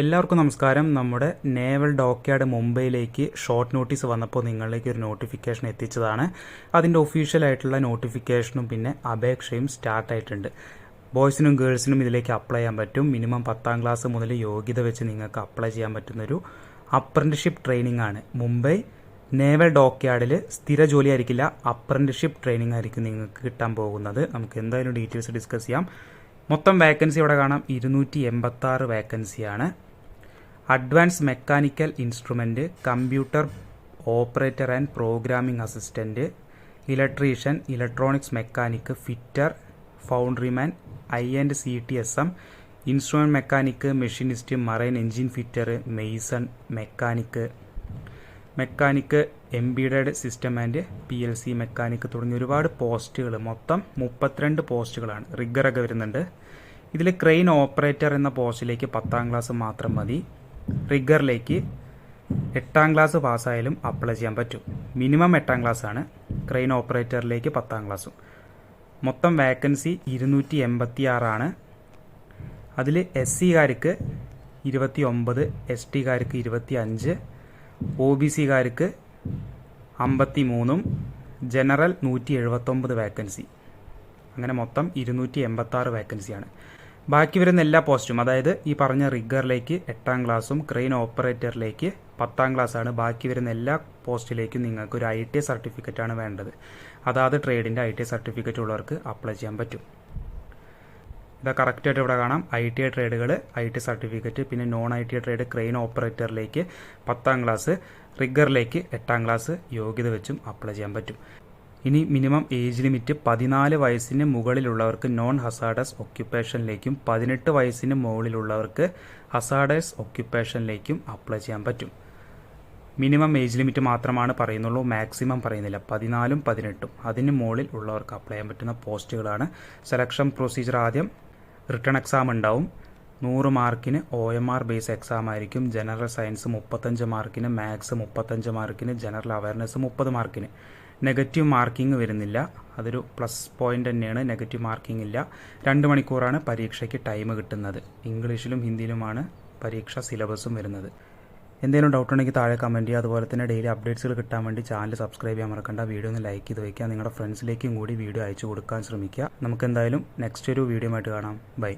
എല്ലാവർക്കും നമസ്കാരം. നമ്മുടെ നേവൽ ഡോക്യാർഡ് മുംബൈയിലേക്ക് ഷോർട്ട് നോട്ടീസ് വന്നപ്പോൾ നിങ്ങളിലേക്ക് ഒരു നോട്ടിഫിക്കേഷൻ എത്തിച്ചതാണ്. അതിന്റെ ഒഫീഷ്യൽ ആയിട്ടുള്ള നോട്ടിഫിക്കേഷനും പിന്നെ അപേക്ഷയും സ്റ്റാർട്ടായിട്ടുണ്ട് ബോയ്സിനും ഗേൾസിനും ഇതിലേക്ക് അപ്ലൈ ചെയ്യാൻ പറ്റും. മിനിമം പത്താം ക്ലാസ് മുതൽ യോഗ്യത വെച്ച് നിങ്ങൾക്ക് അപ്ലൈ ചെയ്യാൻ പറ്റുന്നൊരു അപ്രന്റിഷിപ്പ് ട്രെയിനിങ് ആണ്. മുംബൈ നേവൽ ഡോക്യാർഡിൽ സ്ഥിര ജോലി ആയിരിക്കില്ല അപ്രന്റിഷിപ്പ് ട്രെയിനിങ് ആയിരിക്കും നിങ്ങൾക്ക് കിട്ടാൻ പോകുന്നത്. നമുക്ക് എന്തായാലും ഡീറ്റെയിൽസ് ഡിസ്കസ് ചെയ്യാം. മൊത്തം വേക്കൻസി ഇവിടെ കാണാം. ഇരുന്നൂറ്റി എൺപത്തി ആറ് വേക്കൻസിയാണ് advance mechanical instrument computer operator and programming assistant electrician electronics mechanic fitter foundryman I and C T S M instrument mechanic machinist marine engine fitter mason mechanic mechanic embedded system and P L C mechanic തുടങ്ങിയ ഒരുപാട് പോസ്റ്റുകൾ മൊത്തം മുപ്പത്തിരണ്ട് പോസ്റ്റുകളാണ് റിഗറൊക്കെ വരുന്നുണ്ട്. ഇതിൽ crane operator എന്ന പോസ്റ്റിലേക്ക് പത്താം ക്ലാസ് മാത്രം മതി. റിഗറിലേക്ക് എട്ടാം ക്ലാസ് പാസ്സായാലും അപ്ലൈ ചെയ്യാൻ പറ്റും. മിനിമം എട്ടാം ക്ലാസ് ആണ് ക്രെയിൻ ഓപ്പറേറ്ററിലേക്ക് പത്താം ക്ലാസ്സും. മൊത്തം വേക്കൻസി ഇരുന്നൂറ്റി എൺപത്തി ആറാണ് അതിൽ എസ് സികാർക്ക് ഇരുപത്തി ഒമ്പത് എസ് ടികാർക്ക് ഇരുപത്തി അഞ്ച് ഒ ബി സിക്കാർക്ക് അമ്പത്തി മൂന്നും ജനറൽ നൂറ്റി എഴുപത്തൊമ്പത് വേക്കൻസി. അങ്ങനെ മൊത്തം ഇരുന്നൂറ്റി എൺപത്തി ആറ് വേക്കൻസിയാണ്. ബാക്കി വരുന്ന എല്ലാ പോസ്റ്റും അതായത് ഈ പറഞ്ഞ റിഗറിലേക്ക് എട്ടാം ക്ലാസ്സും ക്രെയിൻ ഓപ്പറേറ്ററിലേക്ക് പത്താം ക്ലാസ്സാണ്. ബാക്കി വരുന്ന എല്ലാ പോസ്റ്റിലേക്കും നിങ്ങൾക്ക് ഒരു ഐ ടി സർട്ടിഫിക്കറ്റ് ആണ് വേണ്ടത്. അതാത് ട്രേഡിന്റെ ഐ ടി സർട്ടിഫിക്കറ്റ് ഉള്ളവർക്ക് അപ്ലൈ ചെയ്യാൻ പറ്റും. ഇതാ കറക്റ്റായിട്ട് ഇവിടെ കാണാം. ഐ ടി ഐ ട്രേഡുകൾ ഐ ടി സർട്ടിഫിക്കറ്റ് പിന്നെ non I T I trade crane ഓപ്പറേറ്ററിലേക്ക് പത്താം ക്ലാസ് റിഗറിലേക്ക് എട്ടാം ക്ലാസ് യോഗ്യത വെച്ചും അപ്ലൈ ചെയ്യാൻ പറ്റും. ഇനി മിനിമം ഏജ് ലിമിറ്റ് പതിനാല് വയസ്സിന് മുകളിലുള്ളവർക്ക് നോൺ ഹസാഡസ് ഒക്യുപ്പേഷനിലേക്കും പതിനെട്ട് വയസ്സിന് മുകളിലുള്ളവർക്ക് ഹസാഡസ് ഒക്യുപ്പേഷനിലേക്കും അപ്ലൈ ചെയ്യാൻ പറ്റും. മിനിമം ഏജ് ലിമിറ്റ് മാത്രമാണ് പറയുന്നുള്ളൂ മാക്സിമം പറയുന്നില്ല. പതിനാലും പതിനെട്ടും. അതിന് മുകളിൽ ഉള്ളവർക്ക് അപ്ലൈ ചെയ്യാൻ പറ്റുന്ന പോസ്റ്റുകളാണ് സെലക്ഷൻ പ്രൊസീജിയർ ആദ്യം റിട്ടേൺ എക്സാം ഉണ്ടാവും. നൂറ് മാർക്കിന് O M R base exam ആയിരിക്കും. ജനറൽ സയൻസ് മുപ്പത്തഞ്ച് മാർക്കിന് മാത്സ് മുപ്പത്തഞ്ച് മാർക്കിന് ജനറൽ അവയർനെസ് മുപ്പത് മാർക്കിന്. നെഗറ്റീവ് മാർക്കിംഗ് വരുന്നില്ല. അതൊരു പ്ലസ് പോയിന്റ് തന്നെയാണ്. നെഗറ്റീവ് മാർക്കിംഗ് ഇല്ല. രണ്ട് മണിക്കൂറാണ് പരീക്ഷയ്ക്ക് ടൈം കിട്ടുന്നത്. ഇംഗ്ലീഷിലും ഹിന്ദിയിലുമാണ് പരീക്ഷ സിലബസും വരുന്നത്. എന്തെങ്കിലും ഡൗട്ട് ഉണ്ടെങ്കിൽ താഴെ കമന്റ് ചെയ്യുക. അതുപോലെ തന്നെ ഡെയിലി അപ്ഡേറ്റ്സുകൾ കിട്ടാൻ വേണ്ടി ചാനൽ സബ്സ്ക്രൈബ് ചെയ്യാൻ മറക്കണ്ട. വീഡിയോ ഒന്ന് ലൈക്ക് ചെയ്ത് വയ്ക്കുക. നിങ്ങളുടെ ഫ്രണ്ട്സിലേക്കും കൂടി വീഡിയോ അയച്ചു കൊടുക്കാൻ ശ്രമിക്കുക. നമുക്ക് എന്തായാലും നെക്സ്റ്റ് ഒരു വീഡിയോ ആയിട്ട് കാണാം. ബൈ